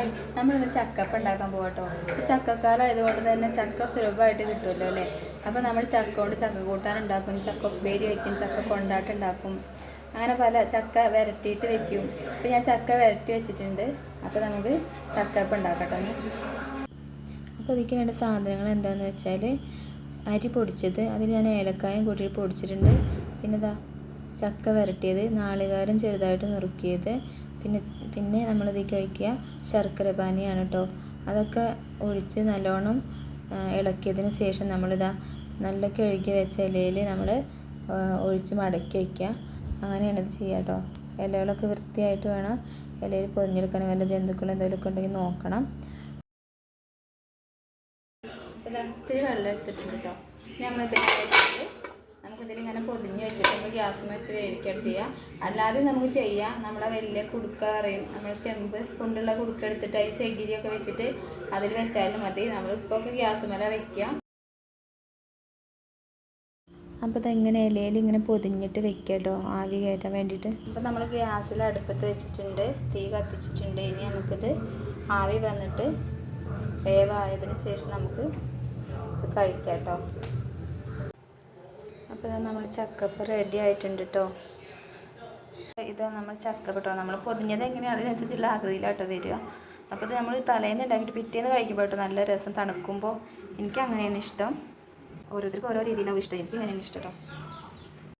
Hi നമ്മളിന്ന് ചക്കപ്പ ഉണ്ടാക്കാൻ പോകട്ടോ ചക്കക്കാലം കൊണ്ട് തന്നെ ചക്ക സുലഭമായിട്ട് കിട്ടുമല്ലോ അല്ലേ? അപ്പോൾ നമ്മൾ ചക്ക കൊണ്ട് ചക്ക കൂട്ടാൻ ഉണ്ടാക്കും ചക്ക ഉപ്പേരി വയ്ക്കും ചക്ക കൊണ്ടാട്ടം ഉണ്ടാക്കും. അങ്ങനെ പല ചക്ക വരട്ടിയിട്ട് വെക്കും. അപ്പോൾ ഞാൻ ചക്ക വരട്ടി വെച്ചിട്ടുണ്ട്. അപ്പോൾ നമുക്ക് ചക്കപ്പ ഉണ്ടാക്കട്ടോ ഇനി. അപ്പോൾ ഇതിലേക്ക് വേണ്ട സാധനങ്ങൾ എന്താണെന്ന് വെച്ചാൽ അരി പൊടിച്ചത്. അതിൽ ഞാൻ ഏലക്കായും കൂട്ടിയിട്ട് പൊടിച്ചിട്ടുണ്ട്. പിന്നെ ചക്ക വരട്ടിയത് നാളികാരം ചെറുതായിട്ട് നുറുക്കിയത്. പിന്നെ പിന്നെ നമ്മൾ ഇതിലേക്ക് ഒഴിക്കുക ശർക്കര പാനിയാണ് കേട്ടോ അതൊക്കെ ഒഴിച്ച് നല്ലോണം ഇളക്കിയതിന് ശേഷം നമ്മളിതാ നല്ല കഴുകി വെച്ച ഇലയിൽ നമ്മൾ ഒഴിച്ച് മടക്കി വയ്ക്കുക അങ്ങനെയാണ് ഇത് ചെയ്യുക കേട്ടോ ഇലകളൊക്കെ വൃത്തിയായിട്ട് വേണം ഇലയിൽ പൊതിഞ്ഞെടുക്കണം വല്ല ജന്തുക്കൾ എന്തെങ്കിലുമൊക്കെ ഉണ്ടെങ്കിൽ നോക്കണം. ഇതാ ഇത്തിരി വെള്ളം എടുത്തിട്ടുണ്ട് കേട്ടോ നമ്മളിത് ഇങ്ങനെ പൊതിഞ്ഞ് വെച്ചിട്ട് നമ്മൾ ഗ്യാസ് വെച്ച് വേവിക്കുകയാണ് ചെയ്യുക. അല്ലാതെ നമുക്ക് ചെയ്യാം. നമ്മുടെ വലിയ കുടുക്ക അറിയും നമ്മൾ ചെമ്പ് കൊണ്ടുള്ള കുടുക്ക എടുത്തിട്ട് അതിൽ ചകിരിയൊക്കെ വെച്ചിട്ട് അതിൽ വെച്ചാലും മതി. നമ്മളിപ്പോൾ ഒക്കെ ഗ്യാസ് മേലെ വെക്കുക അപ്പോൾ ഇതെങ്ങനെ ഇലയിൽ ഇങ്ങനെ പൊതിഞ്ഞിട്ട് വെക്കുക കേട്ടോ ആവി കയറ്റാൻ വേണ്ടിയിട്ട്. അപ്പോൾ നമ്മൾ ഗ്യാസിൽ അടുപ്പത്ത് വെച്ചിട്ടുണ്ട്. തീ കത്തിച്ചിട്ടുണ്ട്. ഇനി നമുക്കിത് ആവി വന്നിട്ട് വേവായതിന് ശേഷം നമുക്ക് ഇത് കഴിക്കാം കേട്ടോ അപ്പോൾ നമ്മൾ ചക്കപ്പ് റെഡി ആയിട്ടുണ്ട് കേട്ടോ ഇത് നമ്മൾ ചക്കപ്പ് കേട്ടോ നമ്മൾ പൊതിഞ്ഞത് എങ്ങനെയാണ് അതിനനുസരിച്ചുള്ള ആകൃതിയിലാട്ടോ വരിക. അപ്പോൾ ഇത് നമ്മൾ തലേന്ന് ഉണ്ടാക്കിയിട്ട് പിറ്റേന്ന് കഴിക്കുമ്പോൾ കേട്ടോ നല്ല രസം തണുക്കുമ്പോൾ എനിക്ക് അങ്ങനെയാണ് ഇഷ്ടം. ഓരോരുത്തർക്കും ഓരോ രീതിയിലാവും ഇഷ്ടം. എനിക്ക് അങ്ങനെയാണ് ഇഷ്ടം കേട്ടോ